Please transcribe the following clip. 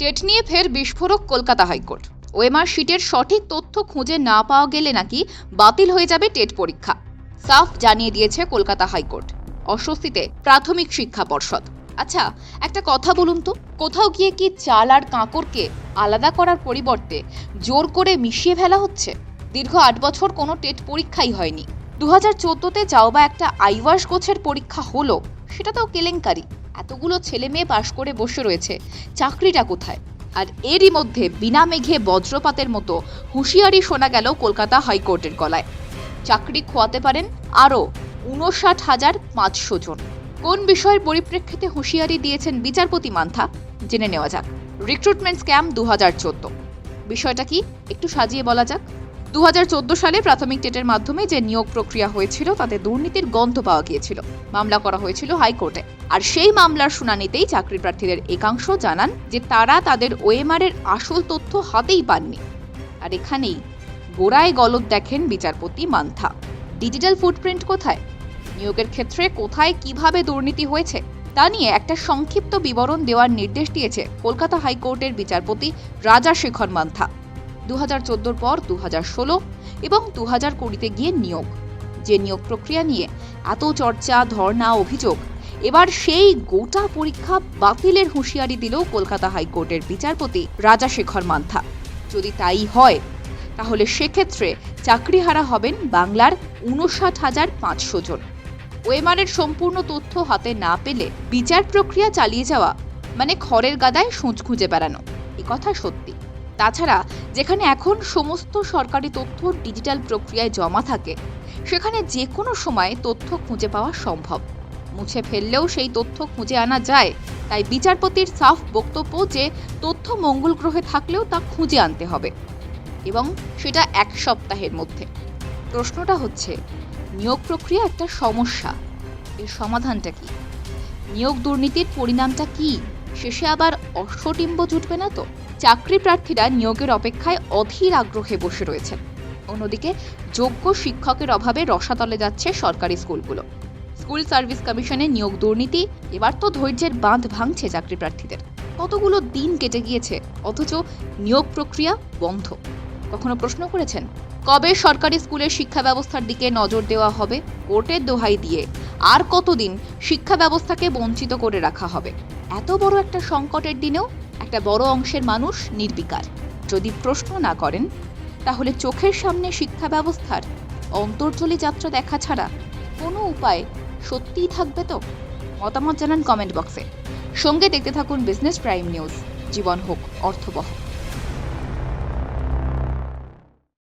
TET নিয়ে ফের বিস্ফোরক কলকাতা হাইকোর্ট। ওএমআর শিটের সঠিক তথ্য খুঁজে না পাওয়া গেলে নাকি বাতিল হয়ে যাবে টেট পরীক্ষা। সাফ জানিয়ে দিয়েছে কলকাতা হাইকোর্ট। অস্বস্তিতে প্রাথমিক শিক্ষা পর্ষদ। আচ্ছা একটা কথা বলুন তো, কোথাও গিয়ে কি চাল আর কাঁকরকে আলাদা করার পরিবর্তে জোর করে মিশিয়ে ফেলা হচ্ছে? দীর্ঘ আট বছর কোনো টেট পরীক্ষাই হয়নি। দু হাজার চোদ্দোতে যাও বা একটা আইওয়াস গোছের পরীক্ষা হলো সেটা তো কেলেঙ্কারি। এতগুলো ছেলে মেয়ে পাশ করে বসে রয়েছে। চাকরিটা কোথায়? আর এরই মধ্যে বিনা মেঘে বজ্রপাতের মতো হুঁশিয়ারি শোনা গেল কলকাতা হাইকোর্টের গলায়। চাকরি খোয়াতে পারেন আরও উনষাট হাজার পাঁচশো জন। কোন বিষয়ের পরিপ্রেক্ষিতে হুঁশিয়ারি দিয়েছেন বিচারপতি মান্থা? জেনে নেওয়া যাক। রিক্রুটমেন্ট স্ক্যাম দু হাজার চোদ্দ। বিষয়টা কি? একটু সাজিয়ে বলা যাক। দু হাজার চোদ্দ সালে প্রাথমিক টেটের মাধ্যমে যে নিয়োগ প্রক্রিয়া হয়েছিল, তাতে দুর্নীতির গন্ধ পাওয়া গিয়েছিল। মামলা করা হয়েছিল হাইকোর্টে। আর সেই মামলার শুনানিতেই চাকরি প্রার্থীদের একাংশ জানান যে তারা তাদের ওএমআর এর আসল তথ্য হাতেই পাননি। আর এখানেই গোড়ায় গলদ দেখেন বিচারপতি মান্থা। ডিজিটাল ফুটপ্রিন্ট কোথায়? নিয়োগের ক্ষেত্রে কোথায় কীভাবে দুর্নীতি হয়েছে? তা নিয়ে একটা সংক্ষিপ্ত বিবরণ দেওয়ার নির্দেশ দিয়েছে কলকাতা হাইকোর্টের বিচারপতি রাজা শেখর মান্থা। দু পর দু হাজার ষোলো এবং দু হাজার কুড়িতে গিয়ে নিয়োগ। যে নিয়োগ প্রক্রিয়া নিয়ে এত চর্চা, ধর্ণা, অভিযোগ, এবার সেই গোটা পরীক্ষা বাতিলের হুঁশিয়ারি দিল কলকাতা হাইকোর্টের বিচারপতি রাজা শেখর মান্থা। যদি তাই হয়, তাহলে সেক্ষেত্রে চাকরিহারা হবেন বাংলার উনষাট হাজার পাঁচশো জন। ওএমআরের সম্পূর্ণ তথ্য হাতে না পেলে বিচার প্রক্রিয়া চালিয়ে যাওয়া মানে খড়ের গাদায় সূচ খুঁজে বেড়ানো। কথা সত্যি। তাছাড়া যেখানে এখন সমস্ত সরকারি তথ্য ডিজিটাল প্রক্রিয়ায় জমা থাকে, সেখানে যে কোনো সময় তথ্য খুঁজে পাওয়া সম্ভব। মুছে ফেললেও সেই তথ্য খুঁজে আনা যায়, তাই বিচারপতির সাফ বক্তব্য যে তথ্য মঙ্গল গ্রহে থাকলেও তা খুঁজে আনতে হবে। এবং সেটা এক সপ্তাহের মধ্যে। প্রশ্নটা হচ্ছে, নিয়োগ প্রক্রিয়া একটা সমস্যা, এর সমাধানটা কি? নিয়োগ দুর্নীতির পরিণামটা কি? শেষে আবার অশ্বটিম্ব জুটবে না তো? চাকরি প্রার্থীরা নিয়োগের অপেক্ষায় অধীর আগ্রহে বসে রয়েছেন। অন্যদিকে যোগ্য শিক্ষকের অভাবে রসাতলে যাচ্ছে সরকারি স্কুলগুলো। স্কুল সার্ভিস কমিশনে নিয়োগ দুর্নীতি, এবার তো ধৈর্যের বাঁধ ভাঙছে চাকরি প্রার্থীদের। কতগুলো দিন কেটে গিয়েছে, অথচ নিয়োগ প্রক্রিয়া বন্ধ। কখনো প্রশ্ন করেছেন, কবে সরকারি স্কুলের শিক্ষা ব্যবস্থার দিকে নজর দেওয়া হবে? কোর্টের দোহাই দিয়ে আর কতদিন শিক্ষা ব্যবস্থাকে বঞ্চিত করে রাখা হবে? এত বড় একটা সংকটের দিনেও একটা বড় অংশের মানুষ নির্বিকার। যদি প্রশ্ন না করেন, তাহলে চোখের সামনে শিক্ষা ব্যবস্থার অন্তর্জলী যাত্রা দেখা ছাড়া কোনো উপায় সত্যিই থাকবে তো? মতামত জানান কমেন্ট বক্সে সঙ্গে দেখতে থাকুন বিজনেস প্রাইম নিউজ জীবন হোক অর্থবহ।